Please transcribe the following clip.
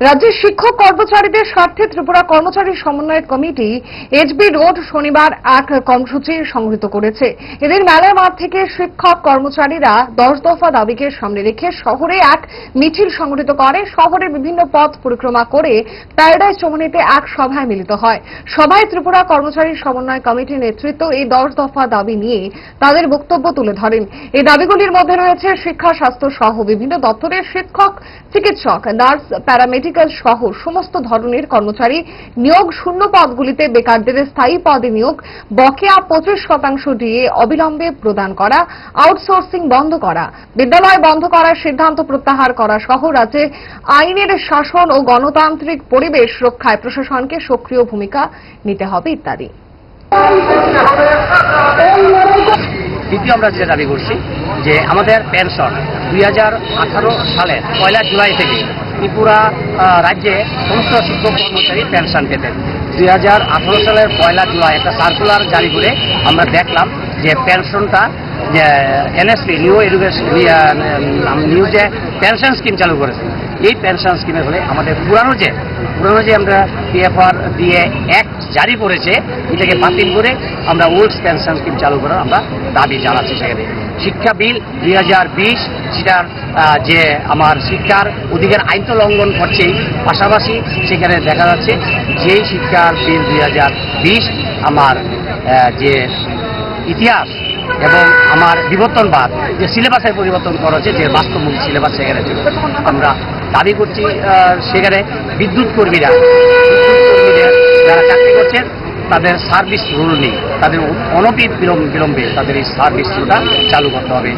রাজ্যের শিক্ষক কর্মচারীদের স্বার্থে ত্রিপুরা কর্মচারী সমন্বয় কমিটি এইচবি রোড শনিবার এক কর্মসূচি সংগৃহীত করেছে। এদের মেলার মাঠ থেকে শিক্ষক কর্মচারীরা দশ দফা দাবিকে সামনে রেখে শহরে এক মিছিল সংগঠিত করে। শহরের বিভিন্ন পথ পরিক্রমা করে প্যারাডাইজ চমনিতে এক সভায় মিলিত হয়। সভায় ত্রিপুরা কর্মচারী সমন্বয় কমিটির নেতৃত্ব এই দশ দফা দাবি নিয়ে তাদের বক্তব্য তুলে ধরেন। এই দাবিগুলির মধ্যে রয়েছে শিক্ষা, স্বাস্থ্য সহ বিভিন্ন দপ্তরের শিক্ষক, চিকিৎসক, নার্স প্যারামেডিক্যাল সহ সমস্ত ধরনের কর্মচারী নিয়োগ শূন্য পদগুলিতে বেকারদের স্থায়ী পদে নিয়োগ, বকেয়া পঁচিশ শতাংশ দিয়ে অবিলম্বে প্রদান করা আউটসোর্সিং বন্ধ করা, বিদ্যালয় বন্ধ করার সিদ্ধান্ত প্রত্যাহার করা সহ রাজ্যে আইনের শাসন ও গণতান্ত্রিক পরিবেশ রক্ষায় প্রশাসনকে সক্রিয় ভূমিকা নিতে হবে ইত্যাদি। দ্বিতীয় আমরা যেটা দাবি করছি, যে আমাদের পেনশন দুই হাজার আঠারো সালের পয়লা জুলাই থেকে ত্রিপুরা রাজ্যে সমস্ত শিক্ষক কর্মচারী পেনশন পেতেন। দুই হাজার আঠেরো সালের পয়লা জুলাই একটা সার্কুলার জারি করে আমরা দেখলাম যে পেনশনটা যে এনএসপি নিউ এডুকেশন নিউ যে পেনশন স্কিম চালু করেছে, এই পেনশন স্কিমের ফলে আমাদের পুরানো যে পুরানো যে আমরা পিএফআর দিয়ে এক জারি করেছে, এটাকে বাতিল করে আমরা ওল্ড পেনশন স্কিম চালু করার আমরা দাবি জানাচ্ছি সেখানে। শিক্ষা বিল দুই হাজার বিশ সেটার যে আমার শিক্ষার অধিকার আইন তো লঙ্ঘন করছেই, পাশাপাশি সেখানে দেখা যাচ্ছে যেই শিক্ষার বিল দুই হাজার বিশ, আমার যে ইতিহাস এবং আমার বিবর্তনবাদ যে সিলেবাসের পরিবর্তন করা হচ্ছে যে বাস্তবমুখী সিলেবাস সেখানে ছিল। আমরা দাবি করছি সেখানে বিদ্যুৎ কর্মীরা যারা চাকরি করছেন, তাদের সার্ভিস রুল নেই। তাদের বিলম্ব বিলম্বে তাদের এই সার্ভিস রুলটা চালু করতে হবে।